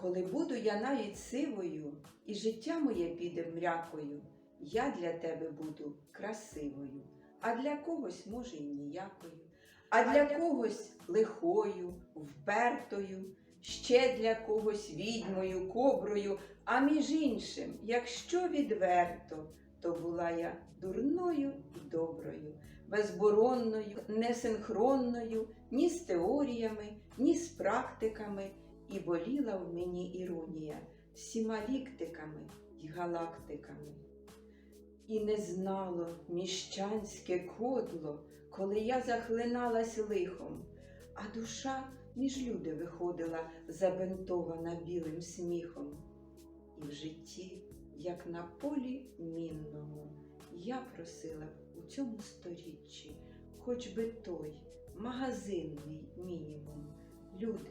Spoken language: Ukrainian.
Коли буду я навіть сивою, і життя моє піде мрякою, я для тебе буду красивою, а для когось, може, і ніякою, а для когось лихою, впертою, ще для когось відьмою, коброю, а між іншим, якщо відверто, то була я дурною і доброю, безборонною, несинхронною, ні з теоріями, ні з практиками, і боліла в мені іронія всіма ліктиками й галактиками. І не знало міщанське кодло, коли я захлиналась лихом, а душа між люди виходила, забинтована білим сміхом. І в житті, як на полі мінному, я просила у цьому сторіччі, хоч би той магазинний мінімум. Люди,